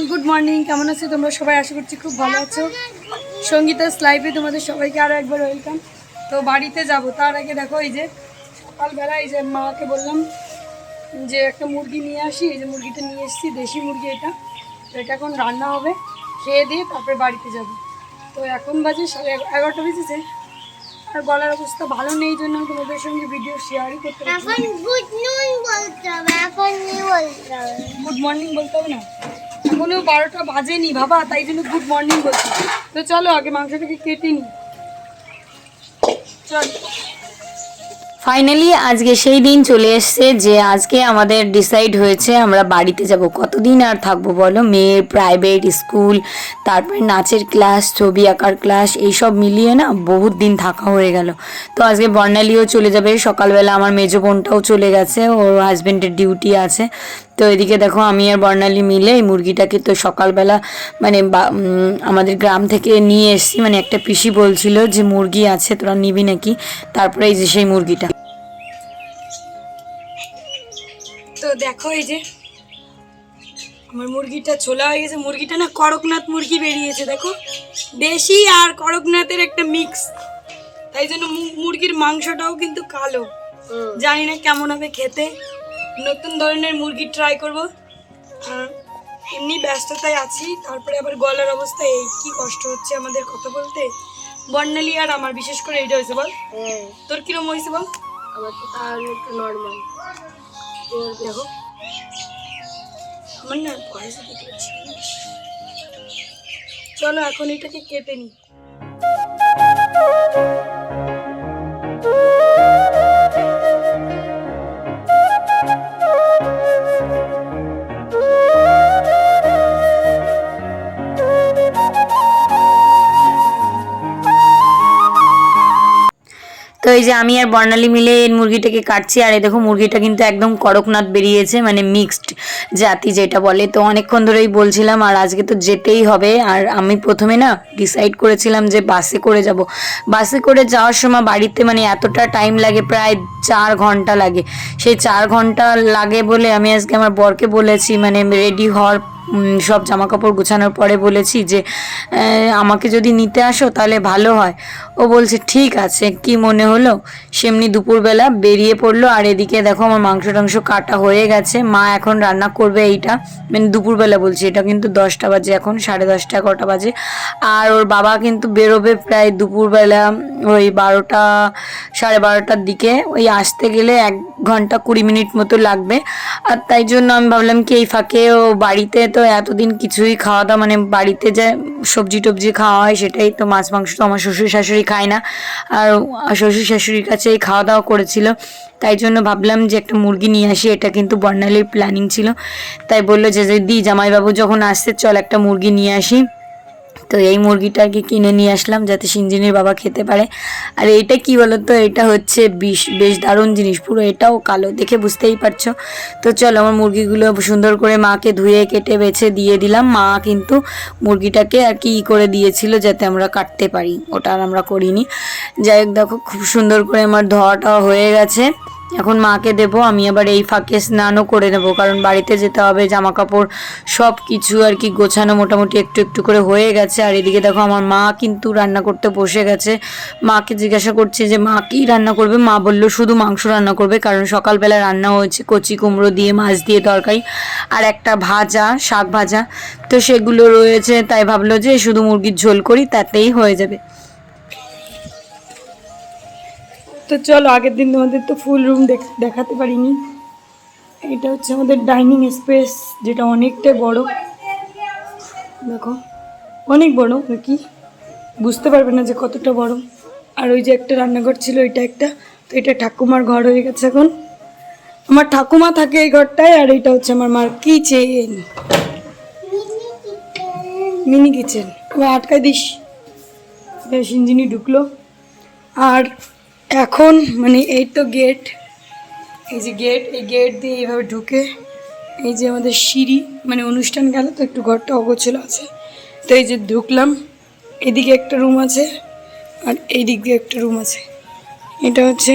Everyone good morning কেমন আছো তোমরা? সবাই আশা করছি খুব ভালো আছো। সঙ্গীতাস লাইভে তোমাদের সবাইকে আরও একবার ওয়েলকাম তো বাড়িতে যাব। তার আগে দেখো, এই যে সকালবেলা এই যে মাকে বললাম যে একটা মুরগি নিয়ে আসি। এই যে মুরগিটা নিয়ে এসেছি, দেশি মুরগি এটা। এটা এখন রান্না হবে। খেয়ে দিয়ে তারপরে বাড়িতে যাব। তো এখন বাজে সাড়ে এগা- এগারোটা বেজেছে। আর গলার অবস্থা ভালো নেই জন্য তোমাদের সঙ্গে ভিডিও শেয়ারই করতে হবে এখন গুড নুন বলতে হবে এখন নি বলতে হবে। গুড মর্নিং বলতে হবে না? এখনও বারোটা বাজেনি বাবা তাই জন্য গুড মর্নিং বলছি। তো চলো আগে মাংসটাকে কেটে নি। চলো। ফাইনালি আজকে সেই দিন চলে এসছে যে আজকে আমাদের ডিসাইড হয়েছে আমরা বাড়িতে যাব। কতদিন আর থাকব বলো? মেয়ের প্রাইভেট স্কুল তারপরে নাচের ক্লাস ছবি আঁকার ক্লাস এইসব মিলিয়ে না বহুত দিন থাকা হয়ে গেল। তো আজকে বর্ণালীও চলে যাবে। সকালবেলা আমার মেজো বোনটাও চলে গেছে। ওর হাজব্যান্ডের ডিউটি আছে। তো এদিকে দেখো আমি আর বর্ণালী মিলে এই মুরগিটাকে তো সকালবেলা মানে বা- আমাদের গ্রাম থেকে নিয়ে এসেছি। মানে একটা পিসি বলছিল যে মুরগি আছে তোরা নিবি নাকি? তারপরে এই যে সেই মুরগিটা। তো দেখো এই যে আমার মুরগিটা ছোলা হয়ে গেছে। মুরগিটা না করকনাথ মুরগি বেরিয়েছে দেখো। দেশি আর করকনাথের একটা মিক্স তাই জন্য মুরগির মাংসটাও কিন্তু কালো। জানি না কেমন হবে খেতে। নতুন ধরনের মুরগি ট্রাই করব। এমনি ব্যস্ততায় আছি তারপরে আবার গলার অবস্থা এই কি কষ্ট হচ্ছে আমাদের কথা বলতে? বর্ণালী আর আমার বিশেষ করে এইটা হয়েছে বল। তোর কিরম হয়েছে বল? আমার তো একটু নর্মাল দেখো। আমার না চলো এখন এটাকে কেটে নি। এই যে আমি আর বর্ণালী মিলে মুরগিটাকে কাটছি, আর এই দেখো মুরগিটা কিন্তু একদম করকনাথ বেরিয়েছে মানে মিক্সড জাতি যেটা বলে। তো অনেকক্ষণ ধরেই বলছিলাম, আর আজকে তো যেতেই হবে। আর আমি প্রথমে না ডিসাইড করেছিলাম যে বাসে করে যাব। বাসে করে যাওয়ার সময় বাড়িতে মানে এতটা টাইম লাগে, প্রায় চার ঘণ্টা লাগে। সেই চার ঘণ্টা লাগে বলে আমি আজকে আমার বরকে বলেছি মানে রেডি হওয়ার সব জামা কাপড় গোছানোর পরে বলেছি যে আমাকে যদি নিতে আসো তাহলে ভালো হয়। ও বলছে, ঠিক আছে। কি মনে হলো? সেমনি দুপুরবেলা বেরিয়ে পড়ল। আর এদিকে দেখো আমার মাংস টাংস কাটা হয়ে গেছে। মা এখন রান্না করবে এইটা। মানে দুপুরবেলা বলছি, এটা কিন্তু দশটা বাজে এখন, সাড়ে দশটা এগারোটা বাজে। আর ওর বাবা কিন্তু বেরোবে প্রায় দুপুরবেলা ওই বারোটা, সাড়ে বারোটার দিকে। ওই আসতে গেলে এক ঘণ্টা কুড়ি মিনিট মতো লাগবে। আর তাই জন্য আমি ভাবলাম কি, এই ফাঁকে ও বাড়িতে তো এতদিন কিছুই খাওয়া দাওয়া মানে বাড়িতে যে সবজি টবজি খাওয়া হয় সেটাই তো মাছ, মাংস তো আমার শ্বশুর শাশুড়ি খায় না। আর শ্বশুর শাশুড়ির কাছেই খাওয়া দাওয়া করেছিল। তাই জন্য ভাবলাম যে একটা মুরগি নিয়ে আসি, এটা কিন্তু বর্ণালীর প্ল্যানিং ছিল। তাই বলল যে দি জামাইবাবু যখন আসছে, চল একটা মুরগি নিয়ে আসি। তো এই মুরগিটা আর কিনে নিয়ে আসলাম যাতে সিঞ্জিনির বাবা খেতে পারে। আর এইটা কি বলতো? এটা হচ্ছে বিষ বেশ দারুণ জিনিস। পুরো এটাও কালো, দেখে বুঝতেই পারছ। তো চলো, আমার মুরগিগুলো সুন্দর করে মাকে ধুয়ে, কেটে, বেছে দিয়ে দিলাম। মা কিন্তু মুরগিটাকে আর কি করে দিয়েছিল যাতে আমরা কাটতে পারি। ওটা আর আমরা করিনি। যাই হোক, দেখো, খুব সুন্দর করে আমার ধোয়াটা হয়ে গেছে। এখন মাকে দেবো, আমি আবার এই ফাঁকে স্নানও করে নেব, কারণ বাড়িতে যেতে হবে জামা কাপড় সব কিছু আর কি গোছানো মোটামুটি একটু একটু করে হয়ে গেছে। আর এদিকে দেখো আমার মা কিন্তু রান্না করতে বসে গেছে। মাকে জিজ্ঞাসা করছে যে, মা কী রান্না করবে? মা বলল, শুধু মাংস রান্না করবে, কারণ সকালবেলা রান্না হয়েছে কচি কুমড়ো দিয়ে, মাছ দিয়ে তরকারি আর একটা ভাজা, শাক ভাজা। তো সেগুলো রয়েছে, তাই ভাবলো যে শুধু মুরগির ঝোল করি, তাতেই হয়ে যাবে। তো চলো, আগের দিন তোমাদের তো ফুল রুম দেখাতে পারিনি। এটা হচ্ছে আমাদের ডাইনিং স্পেস যেটা অনেকটাই বড়। দেখো, অনেক বড় কি বুঝতে পারবে না যে কতটা বড়। আর ওই যে একটা রান্নাঘর ছিল, এটা একটা। তো এটা ঠাকুমার ঘর হয়ে গেছে এখন। আমার ঠাকুমা থাকে এই ঘরটায়, আর এটা হচ্ছে আমার মার কিচেন মিনি কিচেন আটকায় দিস। বেশ ইঞ্জিনি ঢুকলো। আর এখন মানে এই তো গেট এই যে গেট এই গেট দিয়ে এইভাবে ঢুকে এই যে আমাদের সিঁড়ি মানে অনুষ্ঠান গেল তো একটু ঘরটা অগোছল আছে। তো এই যে ঢুকলাম, এদিকে একটা রুম আছে আর এই দিক দিয়ে একটা রুম আছে। এটা হচ্ছে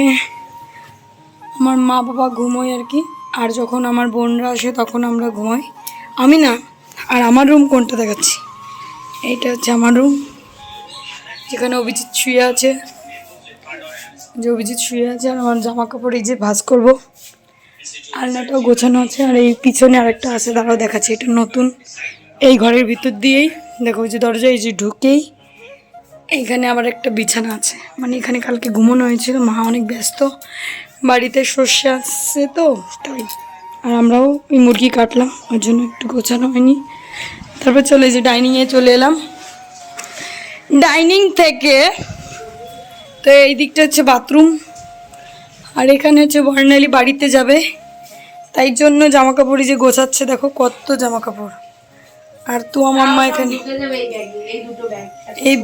আমার মা বাবা ঘুমোয় আর কি, আর যখন আমার বোনরা আসে তখন আমরা ঘুমাই। আমি না, আর আমার রুম কোনটা দেখাচ্ছি? এইটা হচ্ছে আমার রুম যেখানে অভিজিৎ শুয়ে আছে। যে অভিজিৎ শুয়ে আছে আর আমার জামা কাপড় এই যে ভাঁজ করব। আলনাটাও গোছানো আছে আর এই পিছনে আরেকটা আছে, দাঁড়াও দেখাচ্ছে, এটা নতুন। এই ঘরের ভিতর দিয়েই, দেখো যে দরজা এই যে ঢুকেই, এইখানে আবার একটা বিছানা আছে। মানে এখানে কালকে ঘুমানো হয়েছিল, মা অনেক ব্যস্ত। বাড়িতে সর্ষে আসছে তো, তাই। আর আমরাও ওই মুরগি কাটলাম, ওর জন্য একটু গোছানো হয়নি। তারপর চলে যে ডাইনিংয়ে চলে এলাম। ডাইনিং থেকে তো এই দিকটা হচ্ছে বাথরুম। আর এখানে হচ্ছে বর্ণালী বাড়িতে যাবে। তাই জন্য জামা কাপড় যে গোছাচ্ছে দেখো কত জামা কাপড় আর তো আমার মা এখানে। এই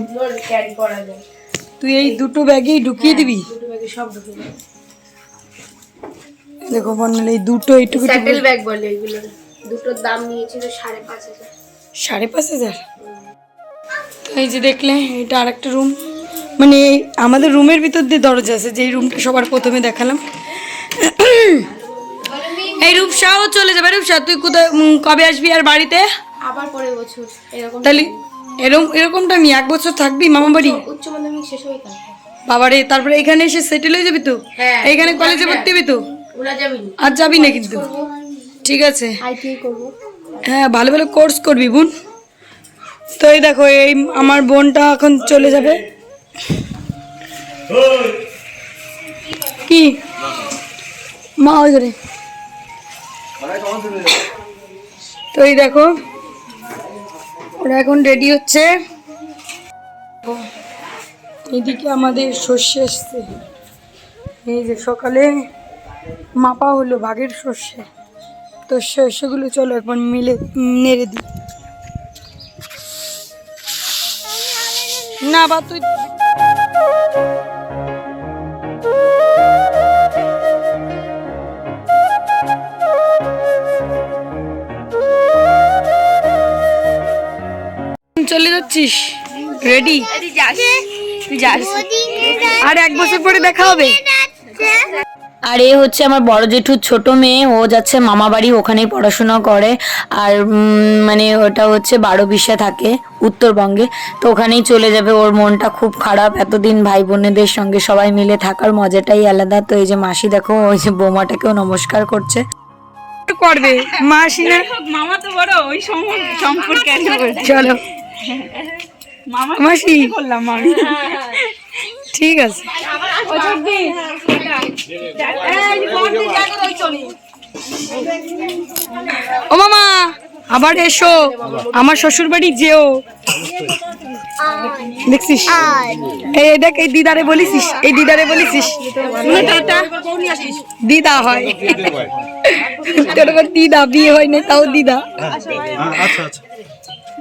তুই এই দুটো ব্যাগেই ঢুকিয়ে দিবি? দেখো বর্ণালী এই দুটো এইটুকু স্যান্ডেল ব্যাগ বলে এগুলো। দুটোর দাম নিয়েছিল সাড়ে পাঁচ হাজার। সাড়ে পাঁচ হাজার? এই যে দেখলে এটা আরেকটা রুম মানে আমাদের রুমের ভিতর দিয়ে দরজা আছে যেই রুমটা সবার প্রথমে দেখালাম। এই রূপসাও চলে যাবে। রূপসা তুই কোথায় কবে আসবি আর বাড়িতে? আবার পরের বছর এরকম তাহলে এরকম এরকমটা নিয়ে এক বছর থাকবি মামা বাড়ি? উচ্চ মাধ্যমিক শেষ হয়ে বাবারে তারপরে এখানে এসে সেটেল হয়ে যাবি তো? হ্যাঁ। এইখানে কলেজে ভর্তি হবি তো? আর যাবি না কিন্তু। ঠিক আছে। হ্যাঁ ভালো ভালো কোর্স করবি বোন। তো এই দেখো এই আমার বোনটা এখন চলে যাবে। কি? মা, ওই করে তো এই দেখো, ওরা এখন রেডি হচ্ছে। এদিকে আমাদের সর্ষে এসছে। এই যে সকালে মাপা হলো ভাগের সর্ষে তো সর্ষেগুলো চলো এখন মিলে, নেড়ে দিই। না, বা তুই চলে যাচ্ছিস। রেডি তুই যাস। আর এক বছর পরে দেখা হবে। আর এ হচ্ছে আমার বড় জেঠুর ছোট মেয়ে। ও যাচ্ছে মামা বাড়ি ওখানেই পড়াশোনা করে। আর মানে ওটা হচ্ছে বারো বিশে থাকে উত্তরবঙ্গে। তো ওখানেই চলে যাবে। ওর মনটা খুব খারাপ। এতদিন ভাই বোনেদের সঙ্গে সবাই মিলে থাকার মজাটাই আলাদা। তো এই যে মাসি দেখো ওই যে বৌমাটাকেও নমস্কার করছে। করবে? মাসি না? মামা তো বড় ওই সম্পর্কে আর কি বলছি। চলো। মামা মাসি। বললাম ঠিক আছে। ও মামা, আবার এসো। আমার শ্বশুর বাড়ি যেও। দেখছিস? এই দেখ, এই দিদারে বলিসিস এই দিদারে বলিসিস দিদা হয়। তোর দিদা, বিয়ে হয় না তাও দিদা।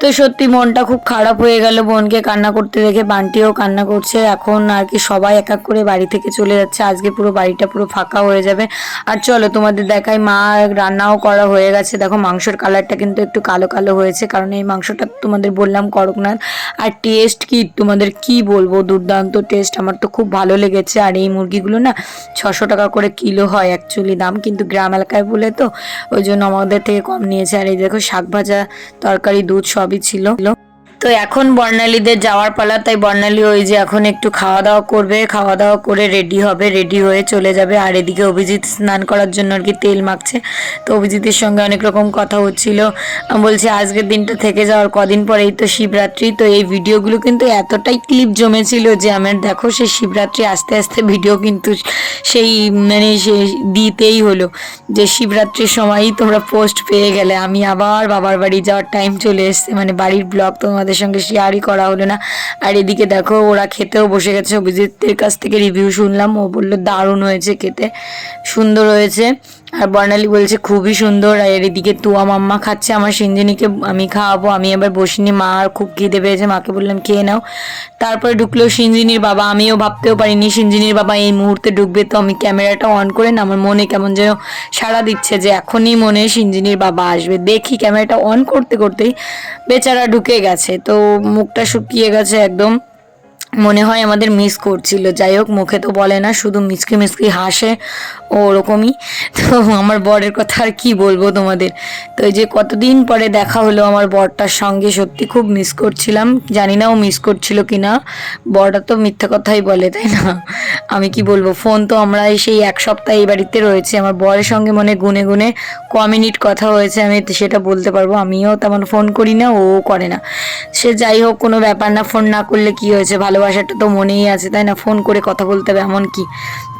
তো সত্যি মনটা খুব খারাপ হয়ে গেল। বোনকে কান্না করতে দেখে বান্টিও কান্না করছে। এখন আর কি সবাই এক এক করে বাড়ি থেকে চলে যাচ্ছে। আজকে পুরো বাড়িটা পুরো ফাঁকা হয়ে যাবে। আর চলো তোমাদের দেখাই, মা রান্নাও করা হয়ে গেছে। দেখো মাংসের কালারটা কিন্তু একটু কালো কালো হয়েছে, কারণ এই মাংসটা তোমাদের বললাম করকনাথ। আর টেস্ট কি? তোমাদের কি বলব? দুর্দান্ত টেস্ট আমার তো খুব ভালো লেগেছে। আর এই মুরগিগুলো না ছশো টাকা করে কিলো হয় অ্যাকচুয়ালি দাম। কিন্তু গ্রাম এলাকায় বলে তো, ওই জন্য আমাদের থেকে কম নিয়েছে। আর এই দেখো শাক ভাজা, তরকারি, দুধ সবই ছিল। তো এখন বর্ণালীদের যাওয়ার পালা, তাই বর্ণালী ওই যে এখন একটু খাওয়া দাওয়া করবে খাওয়া দাওয়া করে রেডি হবে রেডি হয়ে চলে যাবে। আর এদিকে অভিজিৎ স্নান করার জন্য আর কি তেল মাখছে। তো অভিজিতের সঙ্গে অনেক রকম কথা হচ্ছিল। বলছি, আজকের দিনটা থেকে যাওয়ার কদিন পরেই তো শিবরাত্রি। তো এই ভিডিওগুলো কিন্তু এতটাই ক্লিপ জমেছিল যে আমার দেখো সেই শিবরাত্রি আস্তে আস্তে ভিডিও কিন্তু সেই মানে সে দিতেই হলো যে শিবরাত্রির সময়ই তোমরা পোস্ট পেয়ে গেলে। আমি আবার বাবার বাড়ি যাওয়ার টাইম চলে এসছে। মানে বাড়ির ব্লগ তোমাদের সঙ্গে শেয়ারই করা হলো না। আর এদিকে দেখো, ওরা খেতেও বসে গেছে। অভিজিতের কাছ থেকে রিভিউ শুনলাম। ও বলল, দারুণ হয়েছে খেতে। সুন্দর হয়েছে। আর বর্ণালী বলছে, খুবই সুন্দর। আর এদিকে তুয়া মাম্মা খাচ্ছে। আমার সিঞ্জিনিকে আমি খাওয়াবো। আমি এবার বসিনি। মা আর খুব খিদে পেয়েছে। মাকে বললাম, খেয়ে নাও। তারপরে ঢুকলো সিঞ্জিনির বাবা। আমিও ভাবতেও পারিনি সিঞ্জিনির বাবা এই মুহূর্তে ঢুকবে। তো আমি ক্যামেরাটা অন করে না, আমার মনে কেমন যেন সাড়া দিচ্ছে যে এখনই মনে সিঞ্জিনির বাবা আসবে। দেখি ক্যামেরাটা অন করতে করতেই বেচারা ঢুকে গেছে। তো মুখটা শুকিয়ে গেছে একদম। মনে হয় আমাদের মিস করছিল। যাই হোক মুখে তো বলে না, শুধু মিসকি মিসকি হাসে, ও ওরকমই। তো আমার বরের কথা আর কি বলব তোমাদের? তো এই যে কতদিন পরে দেখা হলো আমার বরটার সঙ্গে, সত্যি খুব মিস করছিলাম। জানি না ও মিস করছিল কি না বরটা তো মিথ্যা কথাই বলে, তাই না? আমি কি বলব? ফোন তো আমরা সেই এক সপ্তাহ এই বাড়িতে রয়েছে। আমার বরের সঙ্গে মনে গুনে গুনে ক মিনিট কথা হয়েছে, আমি সেটা বলতে পারব। আমিও তেমন ফোন করি না, ও করে না। সে যাই হোক, কোনো ব্যাপার না ফোন না করলে কি হয়েছে? ভালোবাসাটা তো মনেই আছে তাই না? ফোন করে কথা বলতে হবে এমন কি?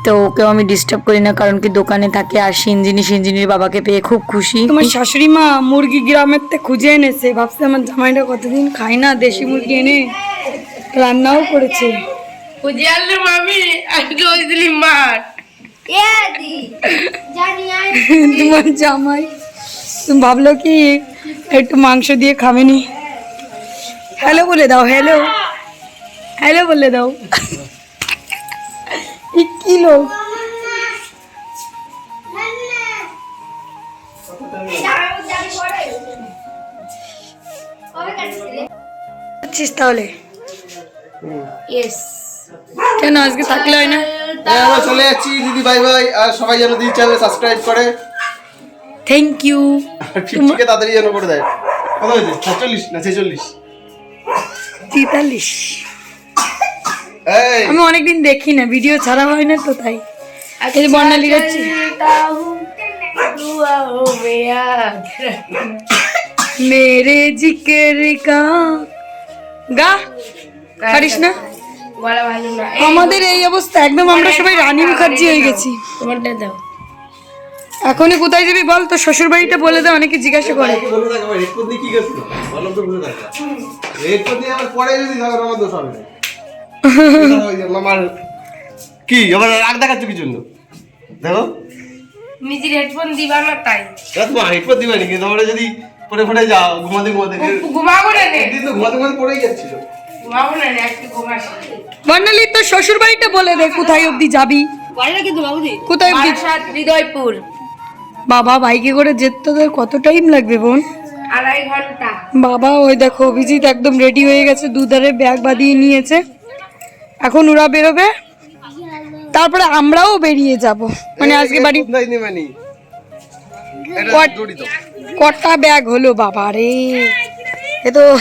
তো ওকেও আমি ডিস্টার্ব করি না কারণ কি দোকানে থাকে আর সিনজিনি সিনজিনির বাবাকে পেয়ে খুব খুশি। তোমার শাশুড়ি মা মুরগি গ্রামের থেকে খুঁজে এনেছে ভাবছে আমার জামাইটা কতদিন খায় না দেশি মুরগি এনে রান্নাও করেছে। এ দি জানি আমি তোমার জামাই তুমি ভাবলো কি একটু মাংস দিয়ে খাবে নি? হ্যালো বলে দাও হ্যালো হ্যালো বলে দাও। কি লোক? তাহলে? কেন আজকে থাকলে হয় না? হ্যাঁ আমরা চলে যাচ্ছি দিদি বাই বাই আর সবাই যেন দিদি চ্যানেল সাবস্ক্রাইব করে। থ্যাংক ইউ ফিফটিকে তাড়াতাড়ি যেন করে দেয় কত হয়েছে? সাতচল্লিশ না ছেচল্লিশ? তেতাল্লিশ। আমি অনেকদিন দেখি না ভিডিও ছাড়া হয় না তো তাই। এই যে বর্ণালী যাচ্ছে মেরে জিকের কা গা পারিস না? আমাদের এই অবস্থা একদম আমরা সবাই রানী মুখার্জি হয়ে গেছি। তোমারটা দাও এখনই কোথায় যাবি বল? তো শ্বশুর বাড়িটা বলে দে অনেকে জিজ্ঞাসা করে। কি কি? রাগ দেখাচ্ছ কি জন্য? দেখো। নিজের হেডফোন দিবা না তাই। তোমার হেডফোন দিবে নাকি? তোমরা যদি পরে পরে যাও ঘুমাতে ঘুমাতে। ঘুমাবো না একদিন তো ঘুমাতে ঘুমাতে পড়েই যাচ্ছিল। ঘুমাবো না একটু ঘুমাস বর্ণালী তোর শ্বশুর বাড়িটা বলে দে কোথায় অবধি যাবি? কোথায় অবধি? হৃদয়পুর। বাবা বাইকে করে যেতে তোদের কত টাইম লাগবে বোন? আড়াই ঘণ্টা। বাবা ওই দেখো অভিজিৎ একদম রেডি হয়ে গেছে দুধারে ব্যাগ বাঁধিয়ে নিয়েছে। এখন ওরা বেরোবে। তারপরে আমরাও বেরিয়ে যাব। মানে আজকে বাড়ি কট- ব্যাগ হলো বাবা রে। এ তো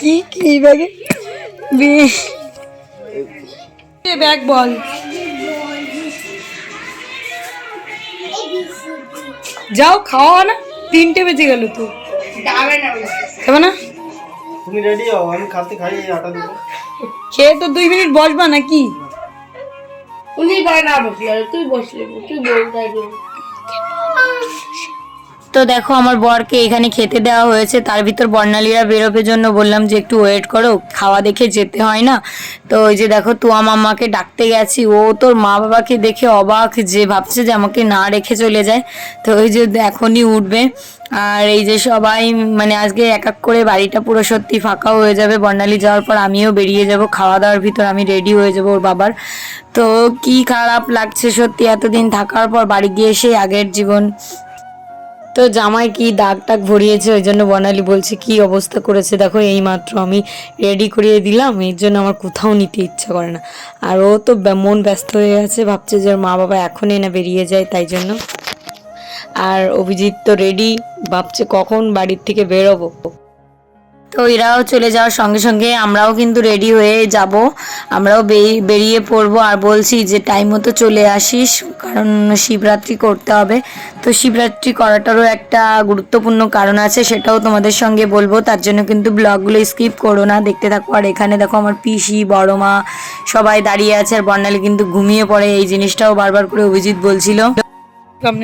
কি কি ব্যাগে? ব্যাগ বল। যাও খাওয়া না? তিনটে বেজে গেল তো। যাবে না। খাবে না? তুমি রেডি হও আমি খাতে খাই এই আটা দেবো খেয়ে তো দুই মিনিট বসবা নাকি? উনি গায়ে না বসলে তুই বসলে তুই বলতে তো দেখো আমার বরকে এখানে খেতে দেওয়া হয়েছে। তার ভিতর বর্ণালীরা বেরোবে জন্য বললাম যে, একটু ওয়েট করো, খাওয়া দেখে যেতে হয় না? তো ওই যে দেখো, তুয়া মাম্মাকে ডাকতে গেছি। ও তোর মা বাবাকে দেখে অবাক যে, ভাবছে যে আমাকে না রেখে চলে যায়। তো ওই যে এখনই উঠবে। আর এই যে সবাই মানে আজকে এক এক করে বাড়িটা পুরো সত্যি ফাঁকা হয়ে যাবে। বর্ণালী যাওয়ার পর আমিও বেরিয়ে যাব। খাওয়া দাওয়ার ভিতর আমি রেডি হয়ে যাব ওর বাবার। তো কি খারাপ লাগছে সত্যি এতদিন থাকার পর বাড়ি গিয়ে সেই আগের জীবন। তো জামাই কি দাগ টাগ ভরিয়েছে, ওই জন্য বর্ণালী বলছে, কি অবস্থা করেছে? দেখো এই মাত্র আমি রেডি করিয়ে দিলাম, এর জন্য আমার কোথাও নিতে ইচ্ছা করে না। আর ও তো মন ব্যস্ত হয়ে আছে, ভাবছে যে মা বাবা এখনই না বেরিয়ে যায়, তাই জন্য। আর অভিজিৎ তো রেডি ভাবছে কখন বাড়ির থেকে বেরোবো। তো এরাও চলে যাওয়ার সঙ্গে সঙ্গে আমরাও কিন্তু রেডি হয়ে যাব। আমরাও বেরি- বেরিয়ে পড়ব। আর বলছি যে টাইম মতো চলে আসিস কারণ শিবরাত্রি করতে হবে। তো শিবরাত্রি করাটারও একটা গুরুত্বপূর্ণ কারণ আছে সেটাও তোমাদের সঙ্গে বলব। তার জন্য কিন্তু ব্লগগুলো স্কিপ করো না। দেখতে থাকো। আর এখানে দেখো আমার পিসি বড় মা সবাই দাঁড়িয়ে আছে। আর বর্ণালী কিন্তু ঘুমিয়ে পড়ে। এই জিনিসটাও বারবার করে অভিজিৎ বলছিল। কাম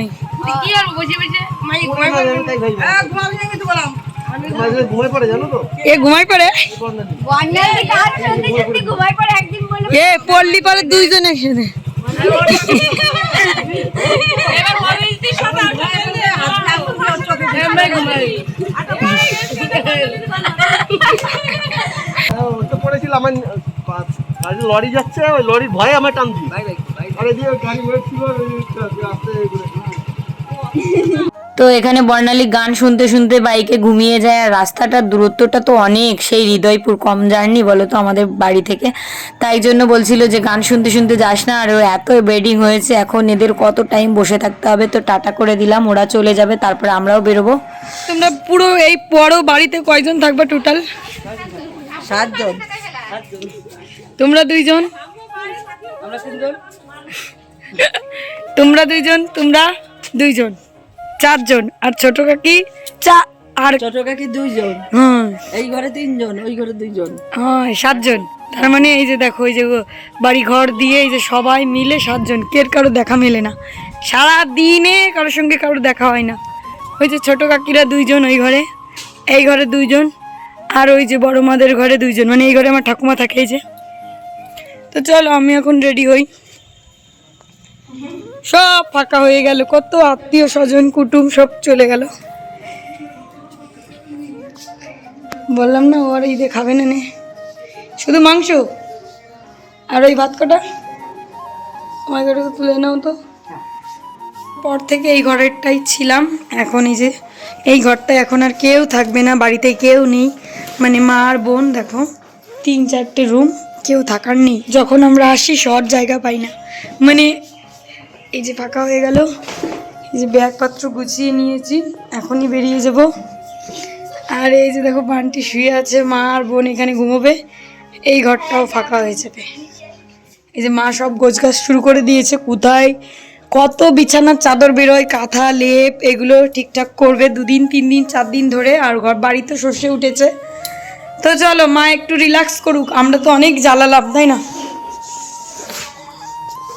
কি আর বসে বসে। মাই ঘুমাই ঘুমাই ঘুমাই ঘুমাই বলে এ পড়লি পরে দুইজন একসাথে। এবার অভিজিতের সাথে হ্যাঁ, পড়েছিল আমার গাড়ি লরি যাচ্ছে ওই লরির ভয়ে আমার টানছি আরে দিয়ে গাড়ি আস্তে করে তো এখানে বর্ণালী গান শুনতে শুনতে বাইকে ঘুমিয়ে যায় আর রাস্তাটার দূরত্বটা তো অনেক। সেই হৃদয়পুর কম জার্নি বলো তো আমাদের বাড়ি থেকে। তাই জন্য বলছিল যে গান শুনতে শুনতে যাস না আর ও এত বেডিং হয়েছে এখন এদের কত টাইম বসে থাকতে হবে তো টাটা করে দিলাম ওরা চলে যাবে তারপরে আমরাও বেরোবো। তোমরা পুরো এই বড় বাড়িতে কয়জন থাকবে টোটাল? সাতজন। তোমরা দুইজন? তোমরা দুইজন তোমরা দুইজন। চারজন আর ছোট কাকি চা আর ছোট কাকি দুইজন। হুম। এই ঘরে তিনজন ওই ঘরে দুইজন। হ্যাঁ সাতজন। তার মানে এই যে দেখো এই যে বাড়ি ঘর দিয়ে এই যে সবাই মিলে সাতজন। কের কারও দেখা মেলে না। সারা দিনে কারোর সঙ্গে কারোর দেখা হয় না। ওই যে ছোট কাকিরা দুইজন ওই ঘরে এই ঘরে দুইজন আর ওই যে বড় মাদের ঘরে দুইজন। মানে এই ঘরে আমার ঠাকুমা থাকে এই যে। তো চলো আমি এখন রেডি হই। সব ফাঁকা হয়ে গেল, কত আত্মীয় স্বজন, কুটুম সব চলে গেল। বললাম, না ওর ঈদে খাবে না নে। শুধু মাংস আর ওই ভাত কটা? আমার ঘরে তুলে নাও তো। পর থেকে এই ঘরেরটাই ছিলাম। এখন এই যে, এই ঘরটায় এখন আর কেউ থাকবে না, বাড়িতে কেউ নেই। মানে মা আর বোন, দেখো, তিন চারটে রুম কেউ থাকার নেই। যখন আমরা আসি শর্ট জায়গা পাই না। মানে এই যে ফাঁকা হয়ে গেল। এই যে ব্যাগপত্র গুছিয়ে নিয়েছি, এখনই বেরিয়ে যাব। আর এই যে দেখো, বানটি শুয়ে আছে, মা আর বোন এখানে ঘুমোবে। এই ঘরটাও ফাঁকা হয়ে যাবে। এই যে মা সব গোছগাছ শুরু করে দিয়েছে, কোথায়? কত বিছানার চাদর বেরোয়, কাঁথা, লেপ, এগুলো ঠিকঠাক করবে দুদিন, তিন দিন, চার দিন ধরে, আর ঘর বাড়িতে সর্ষে উঠেছে। তো চলো, মা একটু রিল্যাক্স করুক, আমরা তো অনেক জ্বালালাম, তাই না?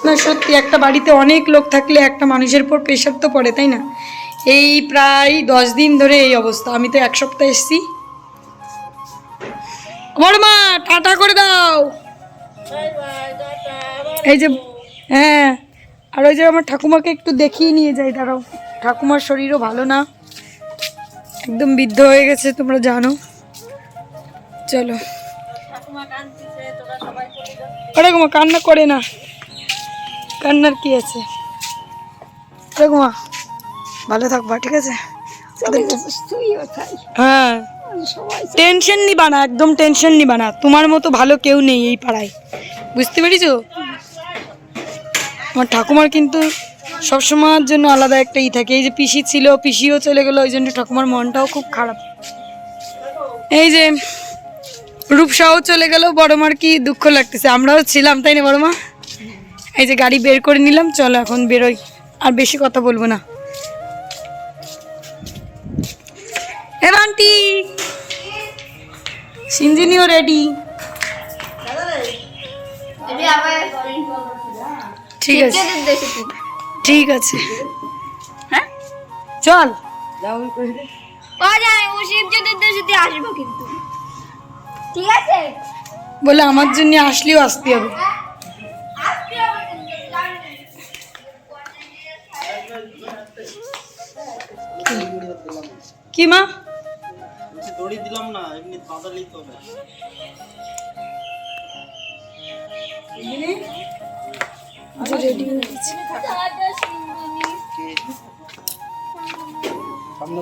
না সত্যি একটা বাড়িতে অনেক লোক থাকলে একটা মানুষের উপর প্রেশার তো পড়ে তাই না? এই প্রায় দশ দিন ধরে এই অবস্থা। আমি তো এক সপ্তাহ এসছি। আমার মা টাটা করে দাও। এই যে হ্যাঁ আর ওই যে আমার ঠাকুমাকে একটু দেখিয়ে নিয়ে যাই দাঁড়াও। ঠাকুমার শরীরও ভালো না। একদম বৃদ্ধ হয়ে গেছে তোমরা জানো। চলো। ওরকম কান্না করে না। কান্নার কি আছে? ওরকম ভালো থাকবা ঠিক আছে? হ্যাঁ। টেনশন নিবা না একদম টেনশন নিবা না। তোমার মতো ভালো কেউ নেই এই পাড়ায়। বুঝতে পেরেছ? আমার ঠাকুমার কিন্তু সবসময়ের জন্য আলাদা একটা ই থাকে। এই যে পিসি ছিল পিসিও চলে গেলো ওই জন্য ঠাকুমার মনটাও খুব খারাপ। এই যে রূপসাও চলে গেল বড় মার কি দুঃখ লাগতেছে? আমরাও ছিলাম তাই না বড় মা এই যে গাড়ি বের করে নিলাম, চলো এখন বেরোই। আর বেশি কথা বলব না। এ বান্টি! সিঞ্জিনিও রেডি ঠিক আছে। ঠিক আছে। হ্যাঁ? চল। বলে আমার জন্য আসলেও আসতে হবে। কি মা? দড়ি দিলাম না এমনি তো হবে।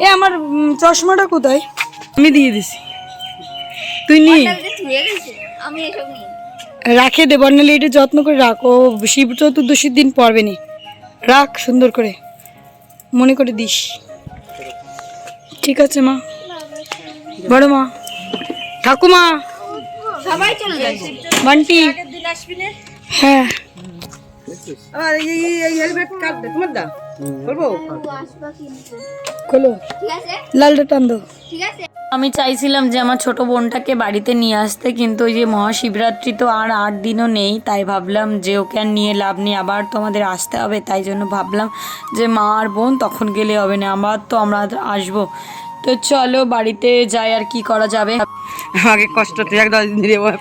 এ আমার চশমাটা কোথায়? আমি দিয়ে দিছি। তুই নি। আমি এসব রাখে দে বর্ণালী এটা যত্ন করে রাখ। ও শিব চতুর্দশীর দিন পড়বে নি। রাখ সুন্দর করে। মনে করে দিস। ঠিক আছে মা। বড় মা। ঠাকুমা। সবাই চলে যাচ্ছে। বান্টি। হ্যাঁ। আর এই হেলমেট কাট দে তোমার দা বলব খোলো। লালটা টান দো ঠিক আছে। আমি চাইছিলাম যে আমার ছোট বোনটাকে বাড়িতে নিয়ে আসতে কিন্তু ওই যে মহাশিবরাত্রি তো আর আট দিনও নেই তাই ভাবলাম যে ওকে আর নিয়ে লাভ নেই আবার তো আমাদের আসতে হবে তাই জন্য ভাবলাম যে মা আর বোন তখন গেলে হবে না আবার তো আমরা আসব। তো চলো বাড়িতে যাই আর কি করা যাবে। আমাকে কষ্ট তুই একদম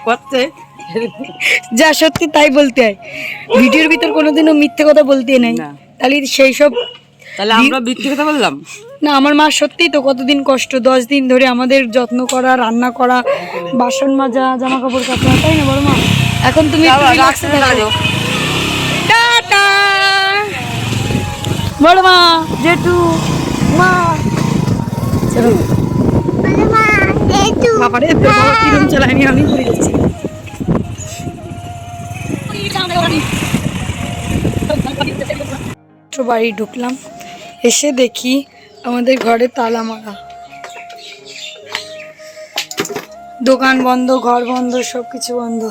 করছে। যা সত্যি তাই বলতে হয়। ভিডিওর ভিতর কোনোদিনও মিথ্যে কথা বলতে নেই। না। তাহলে সেই সব তাহলে আমরা বৃত্তি কথা বললাম? না আমার মা সত্যিই তো কতদিন কষ্ট দশ দিন ধরে আমাদের যত্ন করা রান্না করা বাসন মাজা জামা কাপড় কাচা তাই না বড় মা? এখন তুমি টাটা! বড় মা জেঠু মা। চলো। বাবারে বাবা কিরম চালায়নি আমি ঘুরে যাচ্ছি বাড়ি ঢুকলাম এসে দেখি আমাদের ঘরে তালা মারা। দোকান বন্ধ, ঘর বন্ধ সব কিছু বন্ধ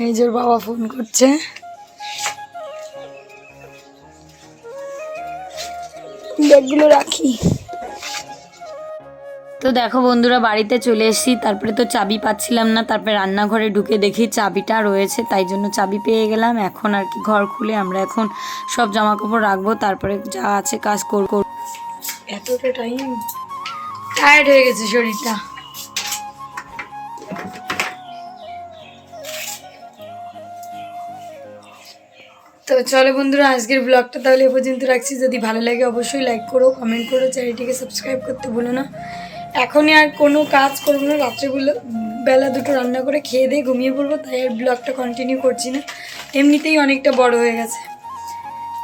নিজের বাবা ফোন করছে। ব্যাগগুলো রাখি। তো দেখো বন্ধুরা, বাড়িতে চলে এসেছি। তারপরে তো চাবি পাচ্ছিলাম না, তারপরে রান্নাঘরে ঢুকে দেখি চাবিটা রয়েছে, তাই জন্য চাবি পেয়ে গেলাম। এখন আর কি ঘর খুলে আমরা এখন সব জামা কাপড় রাখব, তারপরে যা আছে কাজ করব এতটা টাইম টায়ার্ড হয়ে গেছে শরীরটা। তো চলো বন্ধুরা, আজকের ব্লগটা তাহলে এ পর্যন্ত রাখছি। যদি ভালো লাগে অবশ্যই লাইক করো কমেন্ট করো চ্যানেলটিকে সাবস্ক্রাইব করতে ভুলো না। এখনই আর কোনো কাজ করব না। রাত্রেগুলো বেলা দুটো রান্না করে খেয়ে দিয়ে ঘুমিয়ে পড়ব, তাই আর ব্লগটা কন্টিনিউ করছি না। এমনিতেই অনেকটা বড় হয়ে গেছে।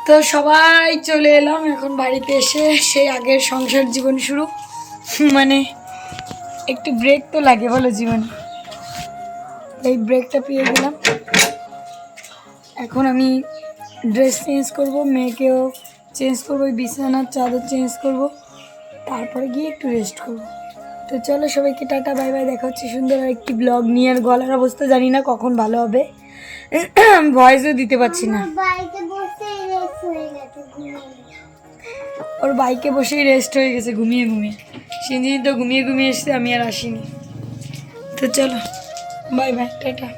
তো সবাই চলে এলাম, এখন বাড়িতে এসে সেই আগের সংসার জীবন শুরু। মানে একটু ব্রেক তো লাগে বলো জীবনে। এই ব্রেকটা পেয়ে গেলাম। এখন আমি ড্রেস চেঞ্জ করব, মেয়েকেও চেঞ্জ করব বিছানার চাদর চেঞ্জ করব। তারপরে গিয়ে একটু রেস্ট করব। তো চলো সবাইকে টাটা বাই বাই দেখা হচ্ছে সুন্দর একটি ব্লগ নিয়ে। আর গলার অবস্থা জানি না কখন ভালো হবে। ভয়েসও দিতে পারছি না। ওর বাইকে বসেই রেস্ট হয়ে গেছে ঘুমিয়ে ঘুমিয়ে। সেদিন তো ঘুমিয়ে ঘুমিয়ে এসছে আমি আর আসিনি। তো চলো বাই বাই টাটা।